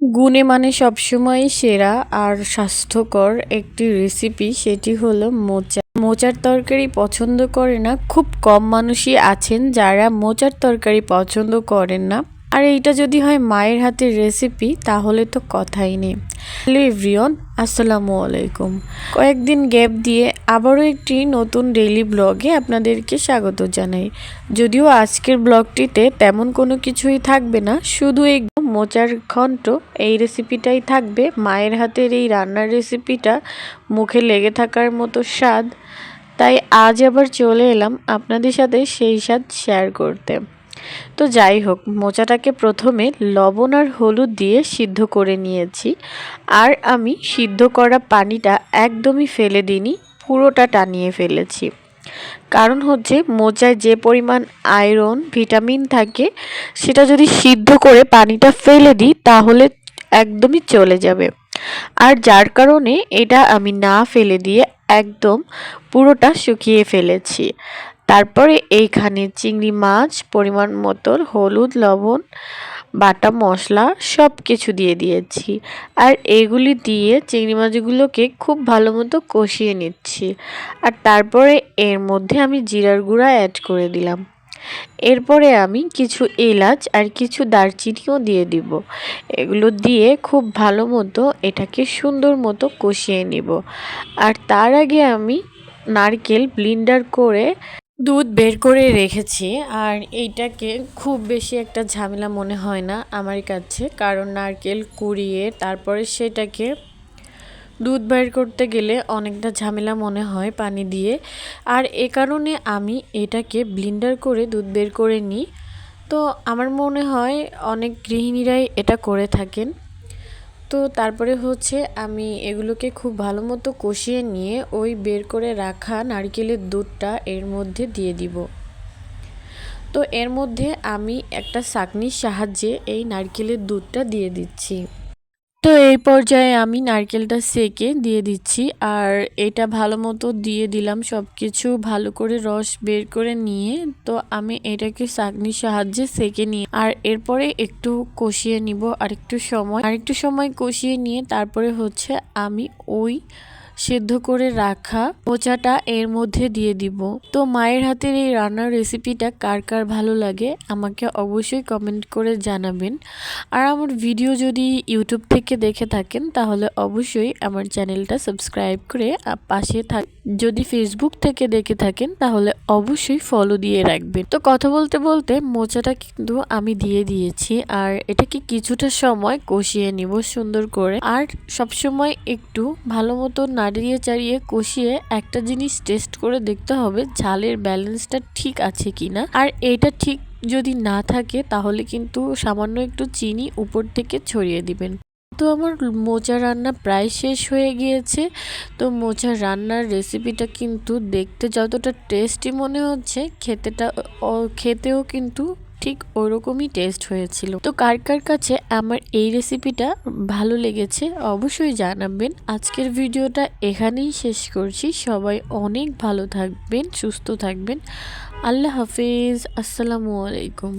গুণে মানে সবসময় সেরা আর স্বাস্থ্যকর একটি রেসিপি সেটি হলো মোচা মোচার তরকারি পছন্দ করে না, খুব কম মানুষই আছেন যারা মোচার তরকারি পছন্দ করেন না। আর এইটা যদি হয় মায়ের হাতের রেসিপি তাহলে তো কথাই নেই। হ্যালো এভরিওন আসসালামু আলাইকুম। কয়েকদিন গ্যাপ দিয়ে আবারও একটি নতুন ডেইলি ব্লগে আপনাদেরকে স্বাগত জানাই। যদিও আজকের ব্লগটিতে তেমন কোনো কিছুই থাকবে না, শুধু এই মোচার ঘন্ট, এই রেসিপিটাই থাকবে। মায়ের হাতের এই রান্নার রেসিপিটা মুখে লেগে থাকার মতো স্বাদ। তাই আজ আবার চলে এলাম আপনাদের সাথে সেই স্বাদ শেয়ার করতে। তো যাই হোক, মোচাটাকে প্রথমে লবণ আর হলুদ দিয়ে সিদ্ধ করে নিয়েছি। আর আমি সিদ্ধ করা পানিটা একদমই ফেলে দিইনি, পুরোটা টানিয়ে ফেলেছি। কারণ হচ্ছে মোচায় যে পরিমাণ আয়রন, ভিটামিন থাকে, সেটা যদি সিদ্ধ করে পানিটা ফেলে দিই, তাহলে একদমই চলে যাবে। আর যার কারণে এটা আমি না ফেলে দিয়ে একদম পুরোটা শুকিয়ে ফেলেছি। তারপরে এইখানে চিংড়ি মাছ পরিমাণ মতো হলুদ, লবণ বাটা, মশলা সব কিছু দিয়ে দিয়েছি। আর এগুলি দিয়ে চিংড়ি মাছগুলোকে খুব ভালো মতো কষিয়ে নিচ্ছি। আর তারপরে এর মধ্যে আমি জিরার গুঁড়া অ্যাড করে দিলাম। এরপরে আমি কিছু এলাচ আর কিছু দারচিনিও দিয়ে দিব। এগুলো দিয়ে খুব ভালো মতো এটাকে সুন্দর মতো কষিয়ে নিব। আর তার আগে আমি নারকেল ব্লিন্ডার করে দুধ বের করে রেখেছি আর এইটাকে খুব বেশি একটা ঝামেলা মনে হয় না আমার কাছে। কারণ নারকেল কুড়িয়ে তারপরে সেটাকে দুধ বের করতে গেলে অনেকটা ঝামেলা মনে হয় পানি দিয়ে। আর এ কারণে আমি এটাকে ব্লিন্ডার করে দুধ বের করে নিই। তো আমার মনে হয় অনেক গৃহিণীরাই এটা করে থাকেন। তো তারপরে হচ্ছে আমি এগুলোকে খুব ভালো মতো কষিয়ে নিয়ে ওই বের করে রাখা নারকেলের দুধটা এর মধ্যে দিয়ে দিব। তো এর মধ্যে আমি একটা সাকনির সাহায্যে এই নারকেলের দুধটা দিয়ে দিচ্ছি। তো এই পর্যায়ে আমি নারকেলটা সেকে দিয়ে দিচ্ছি আর এটা ভালো মতো দিয়ে দিলাম সব কিছু ভালো করে রস বের করে নিয়ে। তো আমি এটাকে চাকনির সাহায্যে সেকে নিয়ে আর এরপরে একটু কষিয়ে নিব আর একটু সময়। আর একটু সময় কষিয়ে নিয়ে তারপরে হচ্ছে আমি ওই সেদ্ধ করে রাখা মোচাটা এর মধ্যে দিয়ে দিব। তো মায়ের হাতের এই রান্নার রেসিপিটা কার কার ভালো লাগে আমাকে অবশ্যই কমেন্ট করে জানাবেন। আর আমার ভিডিও যদি ইউটিউব থেকে দেখে থাকেন, তাহলে অবশ্যই আমার চ্যানেলটা সাবস্ক্রাইব করে পাশে থাক যদি ফেসবুক থেকে দেখে থাকেন, তাহলে অবশ্যই ফলো দিয়ে রাখবেন। তো কথা বলতে বলতে মোচাটা কিন্তু আমি দিয়ে দিয়েছি, আর এটাকে কিছুটা সময় কষিয়ে নিব সুন্দর করে। আর সবসময় একটু ভালো মতো নাড়িয়ে চাড়িয়ে কষিয়ে একটা জিনিস টেস্ট করে দেখতে হবে ঝালের ব্যালেন্সটা ঠিক আছে কিনা। আর এটা ঠিক যদি না থাকে তাহলে কিন্তু সামান্য একটু চিনি উপর থেকে ছড়িয়ে দিবেন। তো আমার মোচা রান্না প্রায় শেষ হয়ে গিয়েছে। তো মোচা রান্নার রেসিপিটা কিন্তু দেখতে যতটা টেস্টি মনে হচ্ছে, খেতেটা খেতেও কিন্তু ঠিক ওরকমই টেস্ট হয়েছিল। তো কার কার কাছে আমার এই রেসিপিটা ভালো লেগেছে অবশ্যই জানাবেন। আজকের ভিডিওটা এখানেই শেষ করছি। সবাই অনেক ভালো থাকবেন, সুস্থ থাকবেন। আল্লাহ হাফিজ। আসসালামু আলাইকুম।